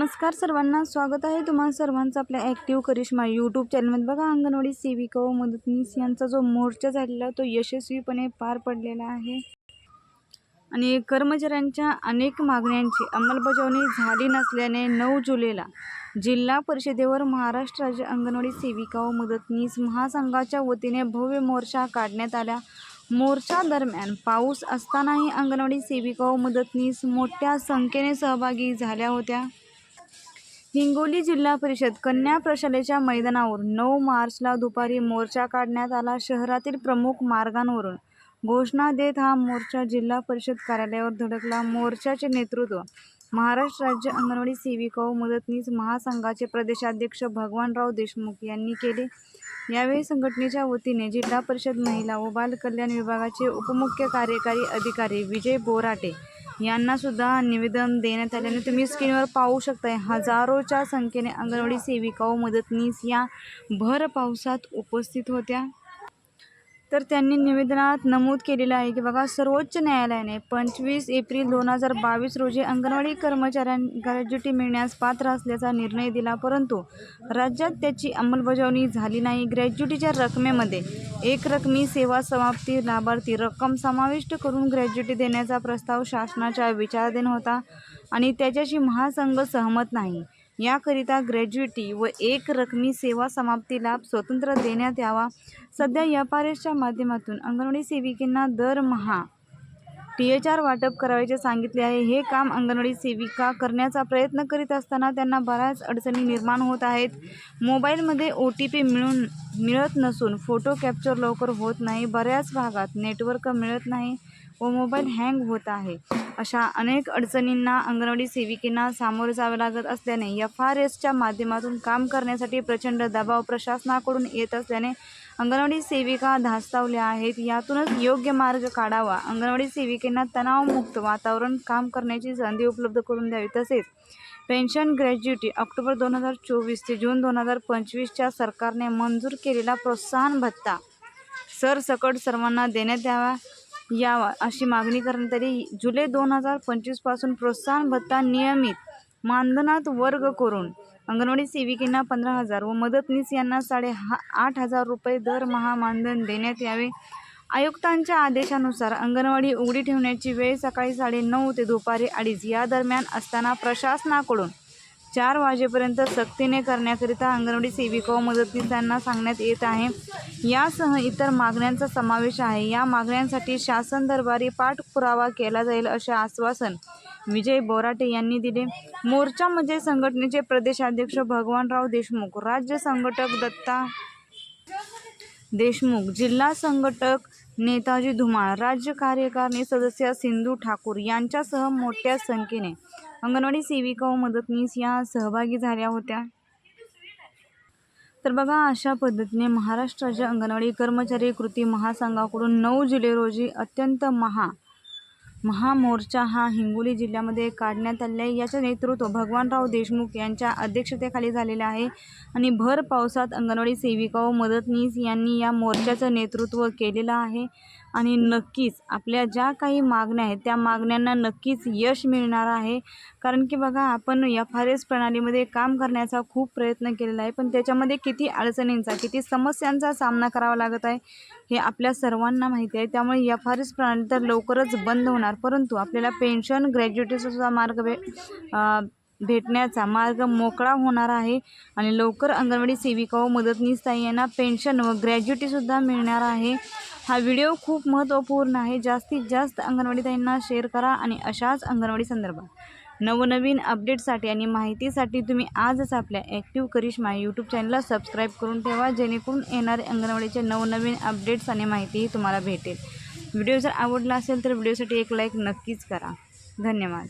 नमस्कार सर्वांना स्वागत आहे तुम्हा सर्वांचं आपल्या ॲक्टिव्ह करिश्मा यूट्यूब चॅनलमध्ये बघा अंगणवाडी सेविका व मदतनीस यांचा जो मोर्चा झालेला तो यशस्वीपणे पार पडलेला आहे. आणि कर्मचाऱ्यांच्या अनेक मागण्यांची अंमलबजावणी झाली नसल्याने नऊ जुलैला जिल्हा परिषदेवर महाराष्ट्र राज्य अंगणवाडी सेविका व मदतनीस महासंघाच्या वतीने भव्य मोर्चा काढण्यात आला. मोर्चा दरम्यान पाऊस असतानाही अंगणवाडी सेविका व मदतनीस मोठ्या संख्येने सहभागी झाल्या होत्या. हिंगोली जिल्हा परिषद कन्या प्रशालेच्या मैदानावर नऊ मार्चला दुपारी मोर्चा काढण्यात आला. शहरातील प्रमुख मार्गांवरून घोषणा देत हा मोर्चा जिल्हा परिषद कार्यालयावर धडकला. मोर्चाचे नेतृत्व महाराष्ट्र राज्य अंगणवाडी सेविका व मदतनीस महासंघाचे प्रदेशाध्यक्ष भगवानराव देशमुख यांनी केले. यावेळी संघटनेच्या वतीने जिल्हा परिषद महिला व बालकल्याण विभागाचे उपमुख्य कार्यकारी अधिकारी विजय बोराटे यांनासुद्धा निवेदन देण्यात आल्याने तुम्ही स्क्रीनवर पाहू शकताय हजारोच्या संख्येने अंगणवाडी सेविका व मदतनीस या भर पावसात उपस्थित होत्या. तर त्यांनी निवेदनात नमूद केलेलं आहे की बघा सर्वोच्च न्यायालयाने पंचवीस एप्रिल दोन हजार बावीस रोजी अंगणवाडी कर्मचाऱ्यां ग्रॅज्युटी मिळण्यास पात्र असल्याचा निर्णय दिला परंतु राज्यात त्याची अंमलबजावणी झाली नाही. ग्रॅज्युटीच्या रकमेमध्ये एक रकमी सेवा समाप्ती लाभार्थी रक्कम समाविष्ट करून ग्रॅज्युटी देण्याचा प्रस्ताव शासनाच्या विचाराधीन होता आणि त्याच्याशी महासंघ सहमत नाही. याकरिता ग्रॅज्युटी व एक रकमी सेवा समाप्ती लाभ स्वतंत्र देण्यात यावा. सध्या एफ माध्यमातून अंगणवाडी सेविकांना दरमहा टी एच आर वाटप करावयाचे सांगितले आहे. हे काम अंगणवाडी सेविका करण्याचा प्रयत्न करीत असताना त्यांना बऱ्याच अडचणी निर्माण होत आहेत. मोबाईलमध्ये ओ टी पी मिळून मिळत नसून फोटो कॅप्चर लवकर होत नाही. बऱ्याच भागात नेटवर्क मिळत नाही. व मोबाईल हँग होत आहे. अशा अनेक अडचणींना अंगणवाडी सेविकेंना सामोरे जावे लागत असल्याने एफ आर एसच्या माध्यमातून काम करण्यासाठी प्रचंड दबाव प्रशासनाकडून येत असल्याने अंगणवाडी सेविका धास्तावल्या आहेत. यातूनच योग्य मार्ग काढावा अंगणवाडी सेविकेंना तणावमुक्त वातावरण काम करण्याची संधी उपलब्ध करून द्यावी. तसेच पेन्शन ग्रॅज्युटी ऑक्टोबर दोन हजार चोवीस ते जून दोन हजार पंचवीसच्या सरकारने मंजूर केलेला प्रोत्साहन भत्ता सरसकट सर्वांना देण्यात यावा. यावा अशी मागणी करण्यात आली जुलै दोन हजार पंचवीसपासून प्रोत्साहन भत्ता नियमित मानधनात वर्ग करून अंगणवाडी सेविकेंना पंधरा हजार व मदतनीस यांना साडे हा आठ हजार रुपये दरमहा मानधन देण्यात यावे. आयुक्तांच्या आदेशानुसार अंगणवाडी उघडी ठेवण्याची वेळ सकाळी साडेनऊ ते दुपारी अडीच या दरम्यान असताना प्रशासनाकडून चार वाजेपर्यंत सक्तीने करण्याकरिता अंगणवाडी सेविका व मदतनीसांना सांगण्यात येत आहे. यासह इतर मागण्यांचा समावेश आहे. या मागण्यांसाठी शासन दरबारी पाठपुरावा केला जाईल असे आश्वासन विजय बोराटे यांनी दिले. मोर्चामध्ये म्हणजे संघटनेचे प्रदेशाध्यक्ष भगवानराव देशमुख राज्य संघटक दत्ता देशमुख जिल्हा संघटक नेताजी धुमाळ राज्य कार्यकारिणी सदस्य सिंधू ठाकूर यांच्यासह मोठ्या संख्येने अंगणवाडी सेविका व मदतनीस या सहभागी झाल्या होत्या. तर बघा अशा पद्धतीने महाराष्ट्र राज्य अंगणवाडी कर्मचारी कृती महासंघाकडून नऊ जुलै रोजी अत्यंत महा महामोर्चा हा हिंगोली जिल्ह्यामध्ये काढण्यात आलेला आहे. याचं नेतृत्व भगवानराव देशमुख यांच्या अध्यक्षतेखाली झालेलं आहे आणि भर पावसात अंगणवाडी सेविका व मदतनीस यांनी या मोर्चाचं नेतृत्व केलेलं आहे. आणि नक्कीच आपल्या ज्या काही मागण्या आहेत त्या मागण्यांना नक्कीच यश मिळणार आहे. कारण की बघा आपण एफ आर एस प्रणालीमध्ये काम करण्याचा खूप प्रयत्न केलेला आहे पण त्याच्यामध्ये किती अडचणींचा किती समस्यांचा सामना करावा लागत आहे हे आपल्या सर्वांना माहिती आहे. त्यामुळे एफ आर एस प्रणाली तर लवकरच बंद होणार परंतु आपल्याला पेन्शन ग्रॅज्युएटीचा सुद्धा मार्ग भे भेटण्याचा मार्ग मोकळा होणार आहे आणि लवकर अंगणवाडी सेविका व मदतनीस यांना पेन्शन व ग्रॅज्युटीसुद्धा मिळणार आहे. हा व्हिडिओ खूप महत्त्वपूर्ण आहे. जास्तीत जास्त अंगणवाडी ताईंना शेअर करा आणि अशाच अंगणवाडी संदर्भात नवनवीन अपडेटसाठी आणि माहितीसाठी तुम्ही आजच आपल्या ॲक्टिव्ह करिश्मा यूट्यूब चॅनलला सबस्क्राईब करून ठेवा. जेणेकरून येणारे अंगणवाडीचे नवनवीन अपडेट्स आणि माहितीही तुम्हाला भेटेल. व्हिडिओ जर आवडला असेल तर व्हिडिओसाठी एक लाईक नक्कीच करा. धन्यवाद.